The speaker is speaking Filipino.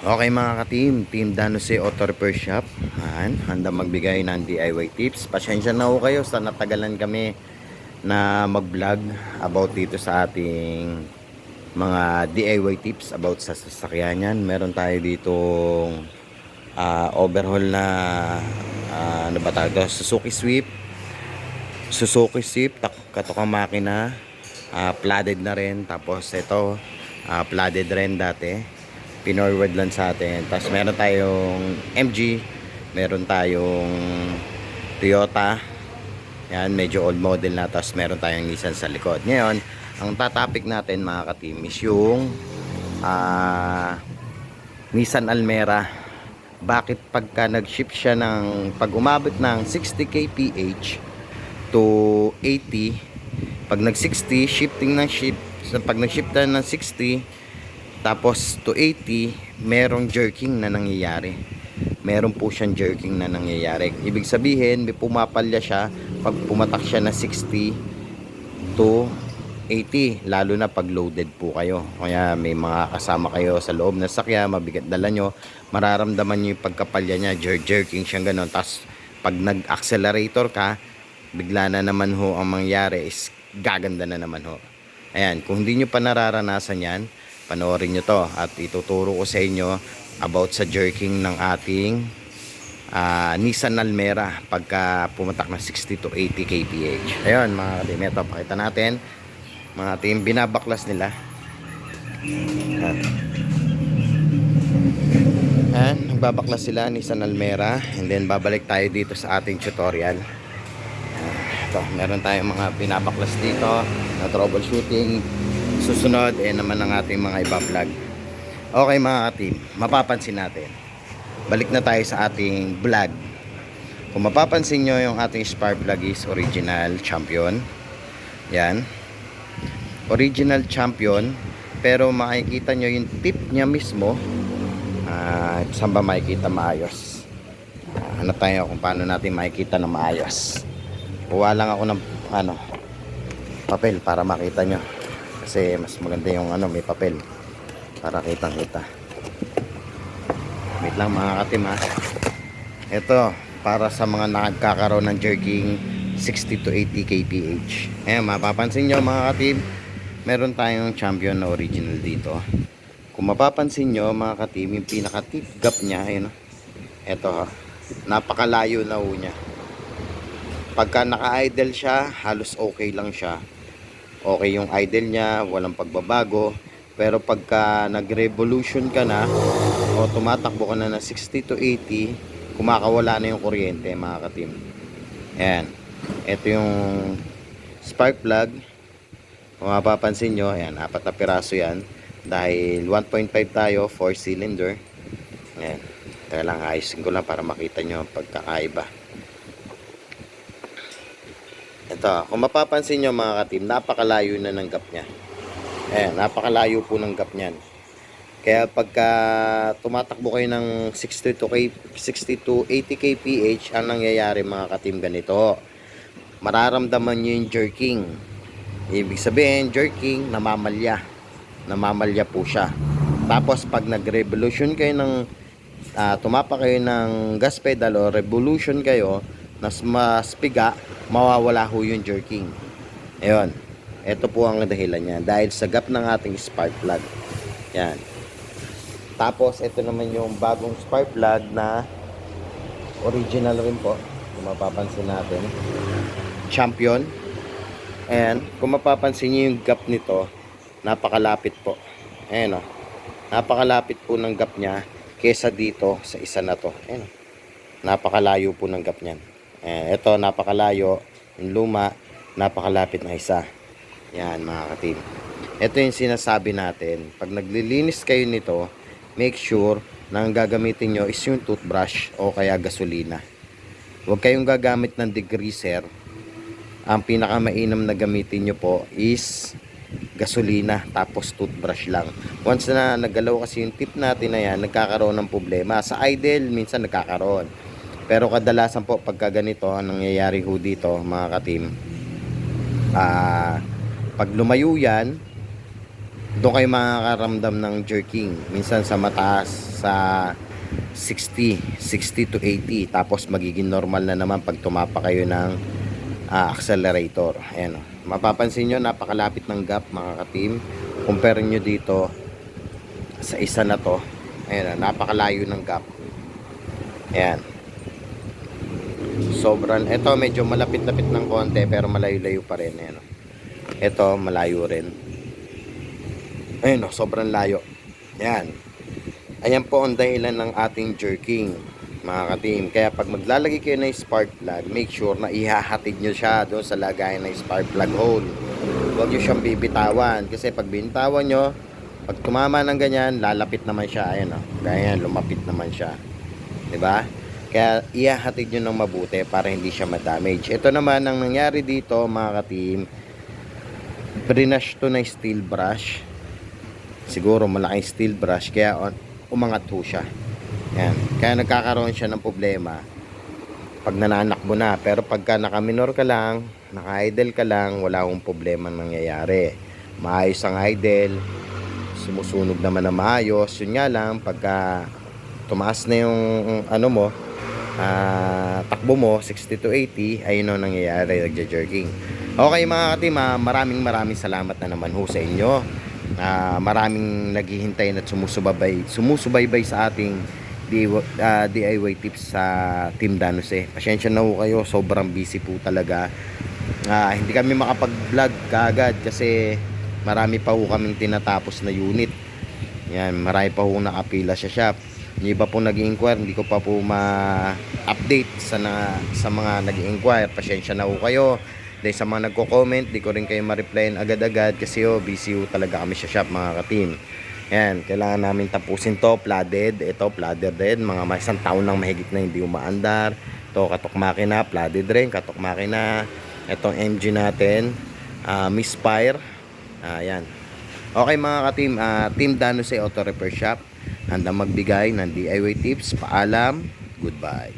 Okay mga ka-team, Team Danose Auto Repair Shop. Han, handa magbigay ng DIY tips. Pasensya na ho kayo sa natagalan kami na mag-vlog about dito sa ating mga DIY tips about sa sasakyan yan. Meron tayo ditong ah, overhaul na ah, ano ba tawag? Suzuki Swift. Suzuki tak- katokang makina. ah, flooded na rin. Tapos ito, ah, flooded rin dati pinorward lang sa atin. Tapos meron tayong MG, meron tayong Toyota. Yan, medyo old model na. Tapos meron tayong Nissan sa likod. Ngayon, ang tatopic natin mga ka-team is yung ah, Nissan Almera. Bakit pagka nag-ship siya ng pag umabot ng 60 kph to 80 pag nag 60 shifting ng ship pag nag-ship tayo ng 60 tapos to 80, merong jerking na nangyayari. Meron po siyang jerking na nangyayari. Ibig sabihin, may pumapalya siya pag pumatak siya na 60 to 80. Lalo na pag loaded po kayo. Kaya may mga kasama kayo sa loob ng sakya, mabigat dala nyo, mararamdaman nyo yung pagkapalya niya, jer jerking siyang ganun. Tapos pag nag-accelerator ka, bigla na naman ho ang mangyari is gaganda na naman ho. Ayan, kung hindi nyo pa nararanasan yan, panoorin nyo to at ituturo ko sa inyo about sa jerking ng ating ah, Nissan Almera pagka pumatak na 60 to 80 kph. Ayun mga katim, ito pakita natin mga team binabaklas nila. Ayan. Ayan, nagbabaklas sila Nissan Almera and then babalik tayo dito sa ating tutorial. Ito, meron tayong mga binabaklas dito na troubleshooting susunod eh naman ang ating mga iba vlog okay mga team mapapansin natin. Balik na tayo sa ating vlog. Kung mapapansin nyo yung ating spark plug is original champion. Yan. Original champion pero makikita nyo yung tip niya mismo. Ah saan ba makikita maayos? Ah, hanap tayo kung paano natin makikita na maayos. Kuha lang ako ng ano papel para makita nyo kasi mas maganda yung ano may papel. Para kitang kita wait lang mga katim ha. Ito para sa mga nagkakaroon ng jerking 60 to 80 kph ayan mapapansin nyo mga katim meron tayong champion na original dito. Kung mapapansin nyo mga katim yung pinaka tip gap nya ayun, ito ha. Napakalayo na ho niya. Pagka naka-idle siya halos okay lang siya okay yung idle niya, walang pagbabago. Pero pagka nag-revolution ka na o tumatakbo ka na ng 60 to 80, kumakawala na yung kuryente mga katim. Ayan. Ito yung spark plug. Kung mapapansin nyo, ayan, apat na piraso yan. Dahil 1.5 tayo, 4 cylinder. Ayan. Teka lang, ayusin ko lang para makita nyo ang pagkakaiba. Ito, kung mapapansin nyo mga katim, napakalayo na ng gap niya. Ayan, napakalayo po ng gap niyan. Kaya pagka tumatakbo kayo ng 60 to, K, 60 to 80 kph, ang nangyayari mga katim ganito. Mararamdaman nyo yung jerking. Ibig sabihin, jerking, namamalya. Namamalya po siya. Tapos pag nag-revolution kayo ng, ah, tumapa kayo ng gas pedal o revolution kayo, nas mas piga, mawawala ho yung jerking. Ayun. Ito po ang dahilan niya. Dahil sa gap ng ating spark plug. Yan. Tapos, ito naman yung bagong spark plug na original rin po. Kung mapapansin natin. Champion. And, kung mapapansin niyo yung gap nito, napakalapit po. Ayan o. Napakalapit po ng gap niya kesa dito sa isa na to. Ayan o. Napakalayo po ng gap niyan. Eh, ito napakalayo, yung luma, napakalapit na isa. Yan mga katim. Ito yung sinasabi natin. Pag naglilinis kayo nito, make sure na ang gagamitin nyo is yung toothbrush o kaya gasolina. Huwag kayong gagamit ng degreaser. Ang pinakamainam na gamitin nyo po is gasolina tapos toothbrush lang. Once na nagalaw kasi yung tip natin na yan, nagkakaroon ng problema. Sa idle, minsan nagkakaroon. Pero kadalasan po pagka ganito, ang nangyayari ho dito mga katim, ah, pag lumayo yan, doon kayo makakaramdam ng jerking. Minsan sa mataas, nasa 60, 60 to 80. Tapos magiging normal na naman pag tumapa kayo ng ah, accelerator. Ayan o. Mapapansin nyo, napakalapit ng gap mga ka-team. Compare nyo dito sa isa na to. Ayan o, napakalayo ng gap. Ayan. Sobrang, ito medyo malapit-lapit ng konti pero malayo-layo pa rin. Ayan. Ito, malayo rin. Ayun o, sobrang layo. Ayan. Ayan po ang dahilan ng ating jerking, mga ka-team. Kaya pag maglalagay kayo ng spark plug, make sure na ihahatid nyo siya doon sa lagayan ng spark plug hole. Huwag nyo siyang bibitawan. Kasi pag binitawan nyo, pag tumama ng ganyan, lalapit naman siya. Ayan o. Gaya yan, lumapit naman siya. 'Di ba? Kaya ihahatid nyo ng mabuti para hindi siya ma-damage. Ito naman ang nangyari dito, mga ka-team. Brinash to na steel brush. Siguro malaking steel brush kaya umangat ho siya. Yan. Kaya nagkakaroon siya ng problema pag nananakbo na. Pero pagka nakaminor ka lang, naka-idle ka lang, wala akong problema nangyayari. Maayos ang idle, sumusunog naman na maayos. Yun nga lang, pagka tumaas na yung ano mo, ah, takbo mo, 60 to 80, ayun ang nangyayari, nagja-jerking. Okay mga katim, ah, maraming maraming salamat na naman ho sa inyo. Ah, maraming naghihintay at sumusubaybay, sumusubaybay sa ating DIY, tips sa Team Danuse. Pasensya na ho kayo, sobrang busy po talaga. Ah, hindi kami makapag-vlog kaagad kasi marami pa ho kaming tinatapos na unit. Yan, marami pa ho nakapila sa shop. Yung iba po nag-inquire, hindi ko pa po ma-update sa, na, sa mga nag-inquire. Pasensya na ho kayo. Dahil sa mga nagko-comment, di ko rin kayo ma-replyan agad-agad kasi oh, busy ho talaga kami sa shop mga ka-team. Yan, kailangan namin tapusin to, flooded. Ito, flooded din. Mga isang taon nang mahigit na hindi umaandar. Ito, katok makina, flooded rin, katok makina. Itong MG natin, ah, misfire. Ayan. Okay mga ka-team, ah, Team Danuse Auto Repair Shop. Handang magbigay ng DIY tips. Paalam. Goodbye.